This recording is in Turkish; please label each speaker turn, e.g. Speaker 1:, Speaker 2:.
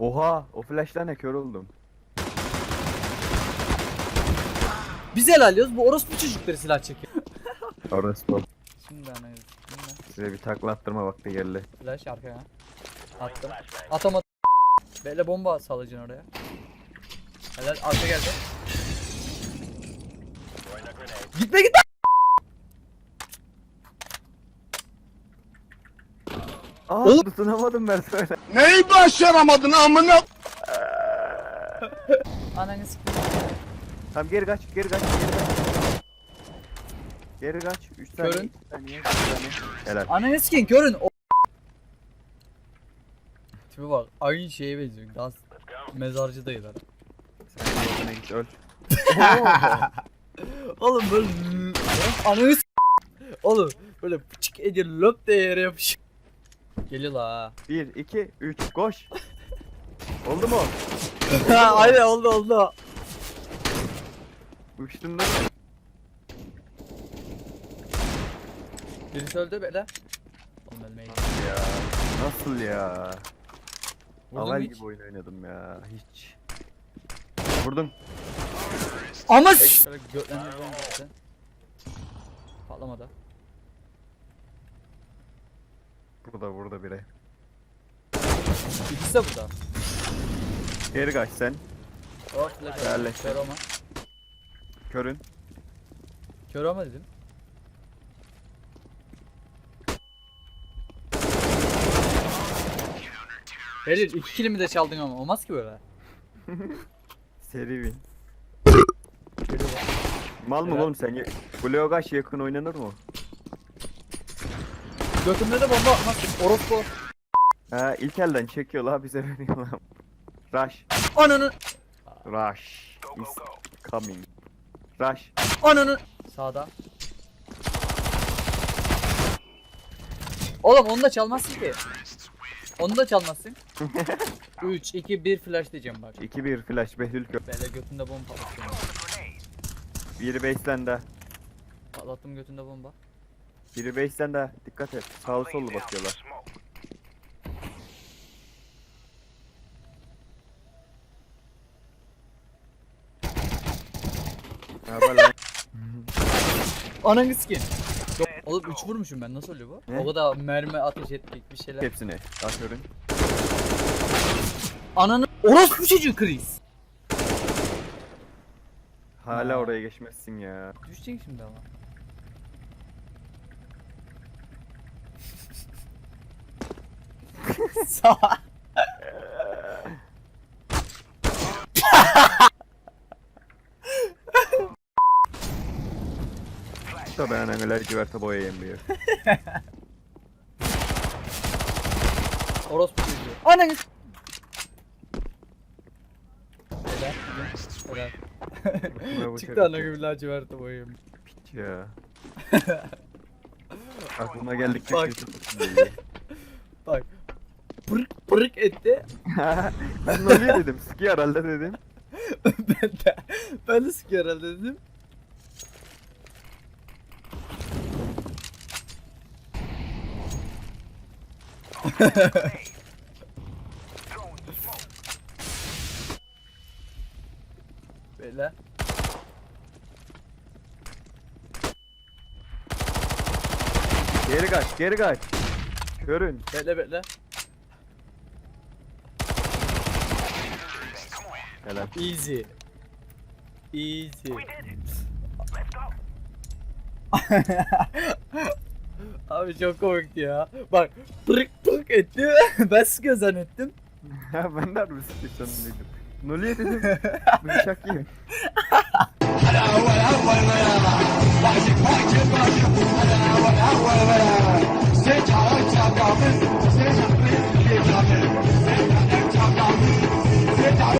Speaker 1: Oha o flash'tan ne kör oldum.
Speaker 2: Biz el alıyoruz bu orospu çocukları silah çekiyor.
Speaker 1: Bol.
Speaker 2: Şimdi ana şimdi
Speaker 1: Size bir takla attırma vakti geldi.
Speaker 2: flash arkaya. Attım. Atamadım. Böyle bomba salacaksın oraya. Helal arka geldi. Gitme gitme.
Speaker 1: Aa
Speaker 2: Oğlum.
Speaker 1: tutunamadım ben söyle.
Speaker 3: Neyi başaramadın amına?
Speaker 2: Ananı siktir.
Speaker 1: Tamam geri kaç geri kaç geri kaç. Geri kaç. 3 saniye.
Speaker 2: Körün.
Speaker 1: iki saniye, bir saniye. Helal.
Speaker 2: Ananı sikeyim görün. O... Tipe bak aynı şeye benziyor. Gaz mezarcı dayılar.
Speaker 1: Sen yoluna git öl.
Speaker 2: Oğlum böyle ananı s- Oğlum böyle pıçık ediyor löp diye yere yapış. Geliyor la ha.
Speaker 1: 1 2 3 koş. Oldu mu?
Speaker 2: Aynen oldu oldu.
Speaker 1: Uçtun değil mi?
Speaker 2: Birisi öldü böyle. Oğlum ölmeye.
Speaker 1: Ya nasıl ya?
Speaker 2: Vurdun
Speaker 1: Avel
Speaker 2: mu hiç?
Speaker 1: gibi oyun oynadım ya. Hiç. Vurdum.
Speaker 2: Ama s- Şöyle götlendirdim zaten. Patlamadı.
Speaker 1: Burada burada biri.
Speaker 2: İkisi de burada.
Speaker 1: Geri kaç sen.
Speaker 2: Flash
Speaker 1: Yerleştir.
Speaker 2: oldu. Kör olma.
Speaker 1: Körün.
Speaker 2: Kör olma dedim. Halil iki kilimi de çaldın ama olmaz ki böyle.
Speaker 1: Seri win. Mal mı
Speaker 2: Helal.
Speaker 1: oğlum sen? Blue kaç yakın oynanır mı?
Speaker 2: Götümde de bomba atmaz. Orospu.
Speaker 1: Ha ilk elden çekiyorlar bize veriyorlar. Rush.
Speaker 2: Ananı.
Speaker 1: Rush. Is coming. Rush.
Speaker 2: Ananı. Sağda. Oğlum onu da çalmazsın ki. Onu da çalmazsın. 3, 2, 1 flash diyeceğim bak.
Speaker 1: 2-1 flash Behlül kö.
Speaker 2: Böyle götünde bomba patlatıyorum.
Speaker 1: Biri base'den de.
Speaker 2: Patlattım götünde bomba.
Speaker 1: Biri base'den de. Dikkat et. Sağlı sollu bakıyorlar. Ne haber lan?
Speaker 2: Ananı sikeyim. Oğlum 3 vurmuşum ben nasıl oluyor bu?
Speaker 1: Ne?
Speaker 2: O kadar mermi ateş ettik bir şeyler.
Speaker 1: Hepsini. Atıyorum.
Speaker 2: Ananı orospu çocuğu kriz.
Speaker 1: Hala
Speaker 2: Ha.
Speaker 1: oraya geçmezsin ya.
Speaker 2: Düşecek şimdi ama. Sağ.
Speaker 1: Tabii ben öyle civerte boyayayım diyor.
Speaker 2: Orospu çocuğu. Ananı. Helal. Helal.
Speaker 1: Bravo,
Speaker 2: Çıktı ana gibi laciverti boyayım.
Speaker 1: Piç ya. Aklıma geldikçe
Speaker 2: Bak.
Speaker 1: kötü.
Speaker 2: Bak. Pırık pırık etti.
Speaker 1: ben ne oluyor dedim. Sıkıyor herhalde dedim.
Speaker 2: ben de ben de sıkıyor herhalde dedim. Böyle.
Speaker 1: Geri kaç, geri kaç. Körün.
Speaker 2: Bekle bekle.
Speaker 1: Helal.
Speaker 2: Easy. Easy. Abi çok komikti ya. Bak pırık pırık etti. ben sıkıyor zannettim.
Speaker 1: Ha ben de harbi sıkıyor. Ne oluyor dedim. Bıçak yiyeyim.